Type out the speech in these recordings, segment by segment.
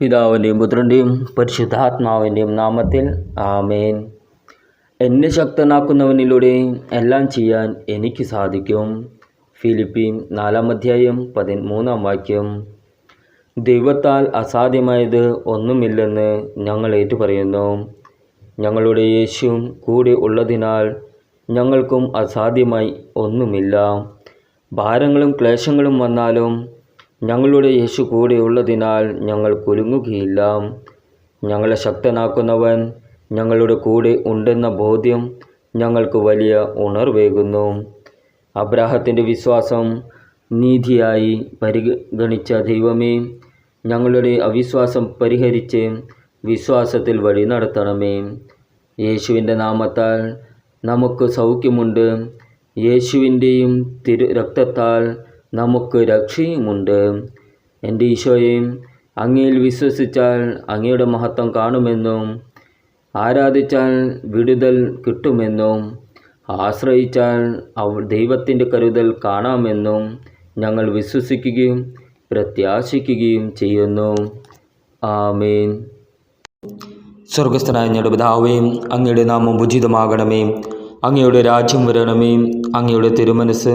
പിതാവിന്റെയും പുത്രന്റെയും പരിശുദ്ധാത്മാവിന്റെയും നാമത്തിൽ ആമേൻ. എന്നെ ശക്തനാക്കുന്നവനിലൂടെ എല്ലാം ചെയ്യാൻ എനിക്ക് സാധിക്കും. ഫിലിപ്പി നാലാം അധ്യായം പതിമൂന്നാം വാക്യം. ദൈവത്താൽ അസാധ്യമായത് ഒന്നുമില്ലെന്ന് ഞങ്ങൾ ഏറ്റുപറയുന്നു. ഞങ്ങളുടെ യേശുവും കൂടെ ഉള്ളതിനാൽ ഞങ്ങൾക്കും അസാധ്യമായി ഒന്നുമില്ല. ഭാരങ്ങളും ക്ലേശങ്ങളും വന്നാലും ഞങ്ങളുടെ യേശു കൂടെ ഉള്ളതിനാൽ ഞങ്ങൾ കുലുങ്ങുകയില്ല. ഞങ്ങളെ ശക്തനാക്കുന്നവൻ ഞങ്ങളുടെ കൂടെ ഉണ്ടെന്ന ബോധ്യം ഞങ്ങൾക്ക് വലിയ ഉണർവേകുന്നു. അബ്രാഹത്തിന്റെ വിശ്വാസം നീതിയായി പരിഗണിച്ച ദൈവമേ ഞങ്ങളുടെ അവിശ്വാസം പരിഹരിച്ച് വിശ്വാസത്തിൽ വഴി നടത്തണമേ. യേശുവിന്റെ നാമത്താൽ നമുക്ക് സൗഖ്യമുണ്ട്. യേശുവിന്റെയും തിരു രക്തത്താൽ നമുക്ക് രക്ഷയുമുണ്ട്. എന്റെ ഈശോയും അങ്ങയിൽ വിശ്വസിച്ചാൽ അങ്ങയുടെ മഹത്വം കാണുമെന്നും ആരാധിച്ചാൽ വിടുതൽ കിട്ടുമെന്നും ആശ്രയിച്ചാൽ അവ ദൈവത്തിന്റെ കരുതൽ കാണാമെന്നും ഞങ്ങൾ വിശ്വസിക്കുകയും പ്രത്യാശിക്കുകയും ചെയ്യുന്നു. ആമേൻ. സ്വർഗസ്ഥനായ ഞങ്ങളുടെ പിതാവേ അങ്ങയുടെ നാമം ഉചിതമാകണമേ. അങ്ങയുടെ രാജ്യം വരണമേ. അങ്ങയുടെ തിരുമനസ്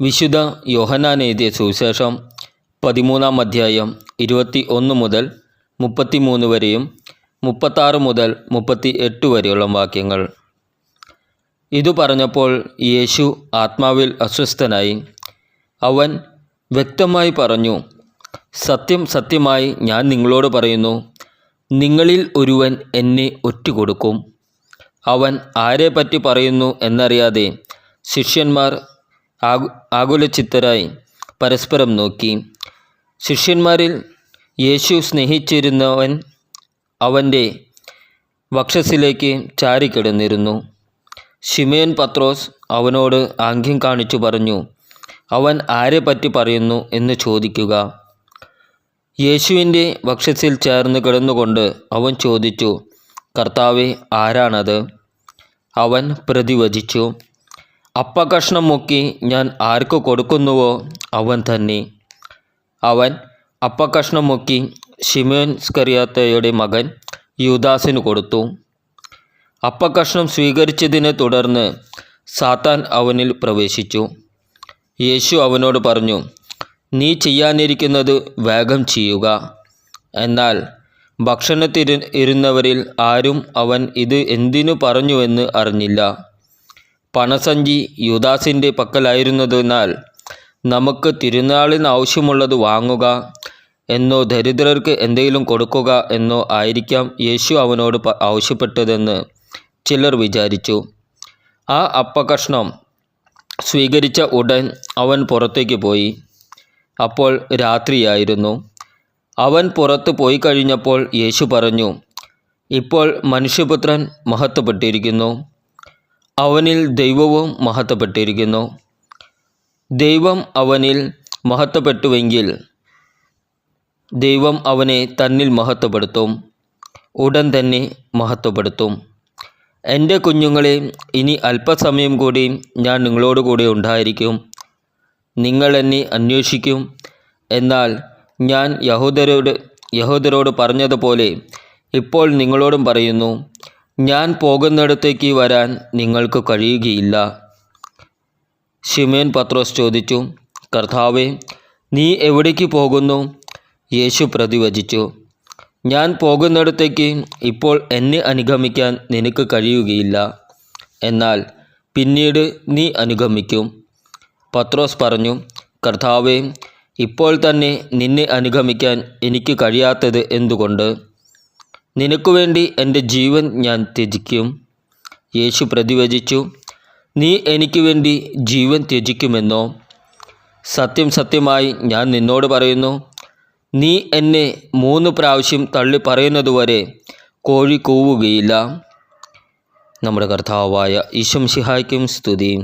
വിശുദ്ധ യോഹനാൻ എഴുതിയ സുവിശേഷം പതിമൂന്നാം അധ്യായം ഇരുപത്തി ഒന്ന് മുതൽ മുപ്പത്തി മൂന്ന് വരെയും മുപ്പത്താറ് മുതൽ മുപ്പത്തി എട്ട് വരെയുള്ള വാക്യങ്ങൾ. ഇതു പറഞ്ഞപ്പോൾ യേശു ആത്മാവിൽ അസ്വസ്ഥനായി. അവൻ വ്യക്തമായി പറഞ്ഞു സത്യം സത്യമായി ഞാൻ നിങ്ങളോട് പറയുന്നു നിങ്ങളിൽ ഒരുവൻ എന്നെ ഒറ്റുകൊടുക്കും. അവൻ ആരെപ്പറ്റി പറയുന്നു എന്നറിയാതെ ശിഷ്യന്മാർ ആകുലചിത്തരായി പരസ്പരം നോക്കി. ശിഷ്യന്മാരിൽ യേശു സ്നേഹിച്ചിരുന്നവൻ അവന്റെ വക്ഷസിലേക്ക് ചാരിക്കിടന്നിരുന്നു. ഷിമേൻ പത്രോസ് അവനോട് ആംഗ്യം കാണിച്ചു പറഞ്ഞു അവൻ ആരെപ്പറ്റി പറയുന്നു എന്ന് ചോദിക്കുക. യേശുവിന്റെ വക്ഷസിൽ ചേർന്ന് കിടന്നുകൊണ്ട് അവൻ ചോദിച്ചു കർത്താവെ ആരാണത്? അവൻ പ്രതിവചിച്ചു അപ്പകഷ്ണം മുക്കി ഞാൻ ആർക്ക് കൊടുക്കുന്നുവോ അവൻ തന്നെ. അവൻ അപ്പകഷ്ണം മുക്കി ഷിമോൻ സ്കറിയാത്തയുടെ മകൻ യുദാസിന് കൊടുത്തു. അപ്പകഷ്ണം സ്വീകരിച്ചതിനെ തുടർന്ന് സാത്താൻ അവനിൽ പ്രവേശിച്ചു. യേശു അവനോട് പറഞ്ഞു നീ ചെയ്യാനിരിക്കുന്നത് വേഗം ചെയ്യുക. എന്നാൽ ഭക്ഷണത്തിരു ഇരുന്നവരിൽ ആരും അവൻ ഇത് എന്തിനു പറഞ്ഞുവെന്ന് അറിഞ്ഞില്ല. പണസഞ്ചി യുദാസിന്റെ പക്കലായിരുന്നതിനാൽ നമുക്ക് തിരുനാളിന് ആവശ്യമുള്ളത് വാങ്ങുക എന്നോ ദരിദ്രർക്ക് എന്തെങ്കിലും കൊടുക്കുക എന്നോ ആയിരിക്കാം യേശു അവനോട് ആവശ്യപ്പെട്ടതെന്ന് ചിലർ വിചാരിച്ചു. ആ അപ്പകഷ്ണം സ്വീകരിച്ച ഉടൻ അവൻ പുറത്തേക്ക് പോയി. അപ്പോൾ രാത്രിയായിരുന്നു. അവൻ പുറത്ത് പോയി കഴിഞ്ഞപ്പോൾ യേശു പറഞ്ഞു ഇപ്പോൾ മനുഷ്യപുത്രൻ മഹത്വപ്പെട്ടിരിക്കുന്നു. അവനിൽ ദൈവവും മഹത്വപ്പെട്ടിരിക്കുന്നു. ദൈവം അവനിൽ മഹത്വപ്പെട്ടുവെങ്കിൽ ദൈവം അവനെ തന്നിൽ മഹത്വപ്പെടുത്തും ഉടൻ തന്നെ മഹത്വപ്പെടുത്തും. എന്റെ കുഞ്ഞുങ്ങളെ ഇനി അല്പസമയം കൂടി ഞാൻ നിങ്ങളോട് കൂടെ ഉണ്ടായിരിക്കും. നിങ്ങൾ എന്നെ അന്വേഷിക്കും. എന്നാൽ ഞാൻ യഹൂദരോട് യഹൂദരോട് പറഞ്ഞതുപോലെ ഇപ്പോൾ നിങ്ങളോടും പറയുന്നു ഞാൻ പോകുന്നിടത്തേക്ക് വരാൻ നിങ്ങൾക്ക് കഴിയുകയില്ല. ഷിമേൻ പത്രോസ് ചോദിച്ചു കർത്താവെ നീ എവിടേക്ക് പോകുന്നു? യേശു പ്രതിവചിച്ചു ഞാൻ പോകുന്നിടത്തേക്ക് ഇപ്പോൾ എന്നെ അനുഗമിക്കാൻ നിനക്ക് കഴിയുകയില്ല. എന്നാൽ പിന്നീട് നീ അനുഗമിക്കും. പത്രോസ് പറഞ്ഞു കർത്താവെ ഇപ്പോൾ തന്നെ നിന്നെ അനുഗമിക്കാൻ എനിക്ക് കഴിയാത്തത് എന്തുകൊണ്ട്? നിനക്കു വേണ്ടി എന്റെ ജീവൻ ഞാൻ ത്യജിക്കും. യേശു പ്രതിവചിച്ചു നീ എനിക്ക് വേണ്ടി ജീവൻ ത്യജിക്കുമെന്നോ? സത്യം സത്യമായി ഞാൻ നിന്നോട് പറയുന്നു നീ എന്നെ മൂന്ന് പ്രാവശ്യം തള്ളി പറയുന്നതുവരെ കോഴി കൂവുകയില്ല. നമ്മുടെ കർത്താവായ ഈശം സിഹായ്ക്കും സ്തുതി.